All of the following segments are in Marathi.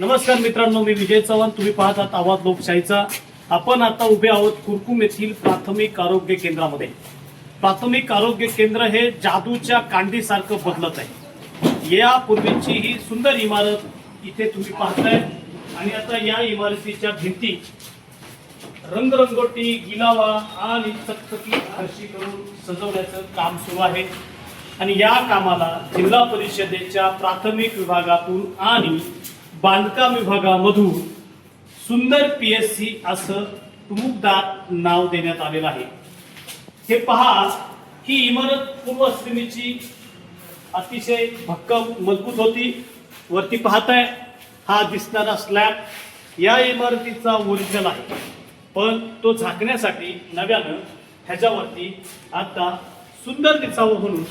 नमस्कार मित्रांनो मी विजय चव्हाण. तुम्ही पाहत आहात आवाज लोकशाहीचा. आपण आता उभे आहोत कुरकुम येथील प्राथमिक आरोग्य केंद्रामध्ये. प्राथमिक आरोग्य केंद्र हे जादूच्या कांडीसारखं बदलत आहे. यापूर्वीची ही सुंदर इमारत इथे तुम्ही पाहताय. आणि आता या इमारतीच्या भिंती रंगरंगोटी गिलावा आणि चकचकी फरशी करून सजवण्याचं काम सुरू आहे. आणि या कामाला जिल्हा परिषदेच्या प्राथमिक विभागातून आणि बांधकाम विभागामधून सुंदर पी एस सी असं टुमुकदार नाव देण्यात आलेलं आहे. हे पहा ही इमारत पूर्वश्रेणीची अतिशय भक्कम मजबूत होती. वरती पाहताय हा दिसणारा स्लॅब या इमारतीचा ओरिजिनल आहे. पण तो झाकण्यासाठी नव्यानं ह्याच्यावरती आता सुंदर दिसावं म्हणून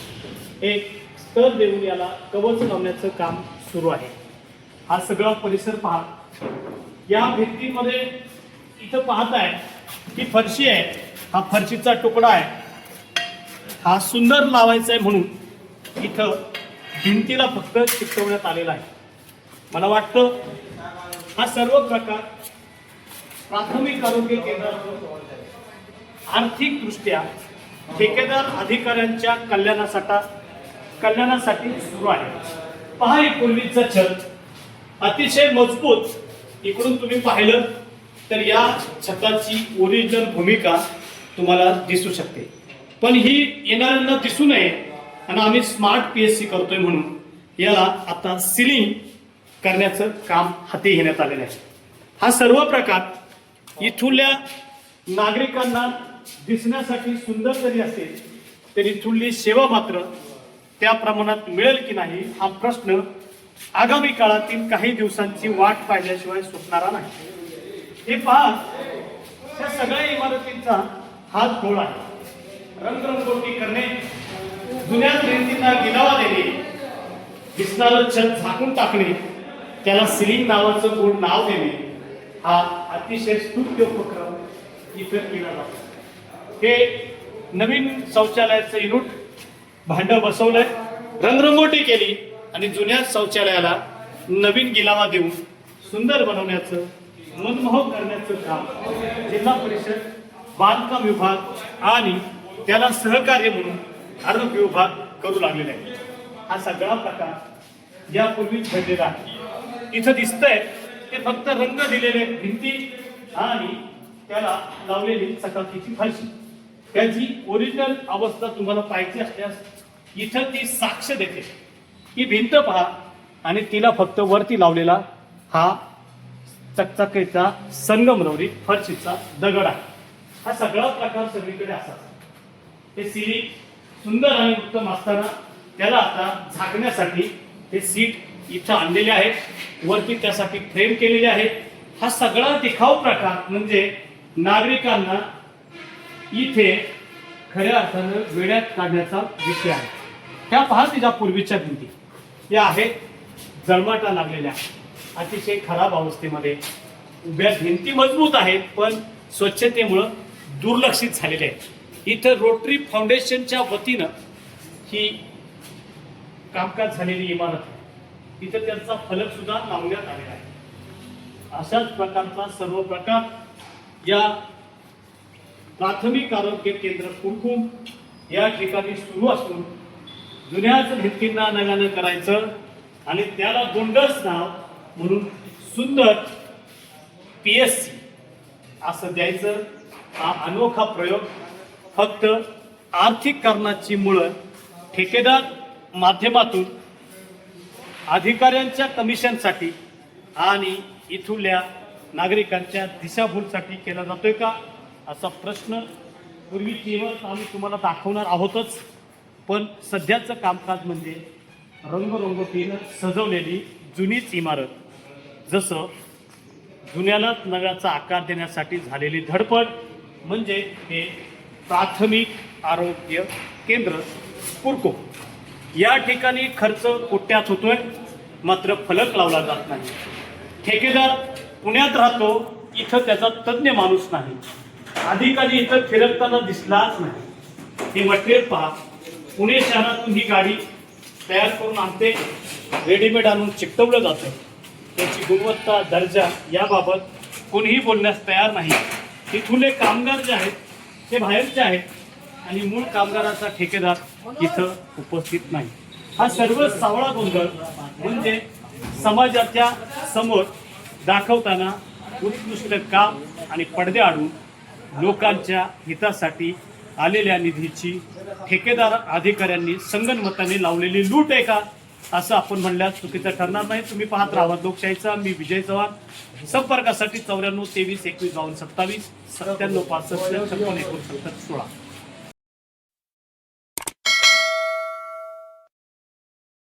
एक स्तर देऊन याला कवच लावण्याचं काम सुरू आहे. हा सगळा परिसर पहा. या भिंतीमध्ये इथं पाहताय ही फरशी आहे. हा फरशीचा तुकडा आहे. हा सुंदर लावायचा आहे म्हणून इथं भिंतीला फक्त चिकटवण्यात आलेला आहे. मला वाटतं हा सर्व प्रकार प्राथमिक आरोग्य केंद्र आर्थिकदृष्ट्या ठेकेदार अधिकाऱ्यांच्या कल्याणासाठी कल्याणासाठी सुरू आहे. पहा एक पूर्वीचा छत. अतिशय मजबूत. इकडून तुम्ही पाहिलं तर या छताची ओरिजिनल भूमिका तुम्हाला दिसू शकते. पण ही येणाऱ्यांना दिसू नये आणि आम्ही स्मार्ट पी एस सी करतोय म्हणून याला आता सिलिंग करण्याचं काम हाती घेण्यात आलेलं आहे. हा सर्व प्रकार इथुल्या नागरिकांना दिसण्यासाठी सुंदर जरी असेल तरी इथुली सेवा मात्र त्या प्रमाणात मिळेल की नाही हा प्रश्न आगामी काळातील काही दिवसांची वाट पाहिल्याशिवाय सुटणारा नाही. हे पहा त्या सगळ्या इमारतींचा हात गोळ आहे. रंगरंगोटी करणे जुन्या भिंतींना गिलावा देणे दिसणारं छत झाकून टाकणे त्याला सिलिंग नावाचं गोड नाव देणे हा अतिशय स्तुत्य उपक्रम इतर केला जातो. हे नवीन शौचालयाचं युनिट भांड बसवलंय रंगरंगोटी केली आणि जुन्या शौचालयाला नवीन गिलावा देऊन सुंदर बनवण्याचं मनमोहक करण्याचं काम जिल्हा परिषद बांधकाम विभाग आणि त्याला सहकार्य म्हणून आरोग्य विभाग करू लागलेला आहे हा सगळा प्रकार यापूर्वीच घडलेला आहे. इथं दिसतंय ते फक्त रंग दिलेले भिंती आणि त्याला लावलेली चकाकीची फाशी त्याची ओरिजिनल अवस्था तुम्हाला पाहिजे असल्यास इथं ती साक्ष देते. ही भिंत पहा आणि तिला फक्त वरती लावलेला हा चकचकीचा संगमरवरी फरशीचा दगड आहे. हा सगळा प्रकार सगळीकडे असा हे सिलिंग सुंदर आणि उत्तम असताना त्याला आता झाकण्यासाठी हे सीट इथं आणलेले आहेत. वरती त्यासाठी फ्रेम केलेले आहे हा सगळा दिखाव प्रकार म्हणजे नागरिकांना इथे खऱ्या अर्थानं वेड्यात काढण्याचा विषय आहे. ह्या पहा तिच्या पूर्वीच्या भिंती. या आहेत जळमाटा लागलेल्या. अतिशय खराब अवस्थेमध्ये. उभ्या भिंती मजबूत आहेत पण स्वच्छतेमुळं दुर्लक्षित झालेले आहेत. इथं रोटरी फाउंडेशनच्या वतीनं ही कामकाज झालेली इमारत आहे. इथं त्यांचा फलक सुद्धा लावण्यात आलेला आहे. अशाच प्रकारचा सर्व प्रकार या प्राथमिक आरोग्य केंद्र कुरकुम या ठिकाणी सुरू असून जुन्याच भिंतींना नव्यानं करायचं आणि त्याला गोंडस नाव म्हणून सुंदर पी एस सी असं द्यायचं. हा अनोखा प्रयोग फक्त आर्थिक कारणाची मुळं ठेकेदार माध्यमातून अधिकाऱ्यांच्या कमिशनसाठी आणि इथुल्या नागरिकांच्या दिशाभूलसाठी केला जातोय का? असा प्रश्न पूर्वी केवळ आम्ही तुम्हाला दाखवणार आहोतच. पण सध्याचं कामकाज म्हणजे रंगरंगोटीनं सजवलेली जुनीच इमारत. जसं जुन्यालाच नव्याचा आकार देण्यासाठी झालेली धडपड म्हणजे हे प्राथमिक आरोग्य केंद्र कुरको या ठिकाणी खर्च कोट्यात होतोय मात्र फलक लावला जात नाही. ठेकेदार पुण्यात राहतो इथं त्याचा तज्ज्ञ माणूस नाही. अधिकारी इथं फिरकताना दिसलाच नाही. हे मटेरियल पहा पुणे शहरातून ही गाडी तयार करून आणते. रेडीमेड आणून चिकटवलं जातं. त्याची गुणवत्ता दर्जा याबाबत कोणीही बोलण्यास तयार नाही. इथले कामगार जे आहेत ते बाहेरचे आहेत आणि मूळ कामगाराचा ठेकेदार इथं उपस्थित नाही. हा सर्व सावळा गोंधळ म्हणजे समाजाच्या समोर दाखवताना उत्कृष्ट काम आणि पडदे आडून लोकांच्या हितासाठी आलेल्या निधीची ठेकेदार अधिकाऱ्यांनी संगनमताने लावलेली लूट आहे का? असं आपण म्हणल्यास चुकीचं ठरणार नाही. तुम्ही पाहत राहा लोकशाहीचा. मी विजय चव्हाण. संपर्कासाठी चौऱ्याण्णव तेवीस एकवीस बावन्न सत्तावीस सत्त्याण्णव पासष्ट छप्पन एकोणसत्तर सोळा.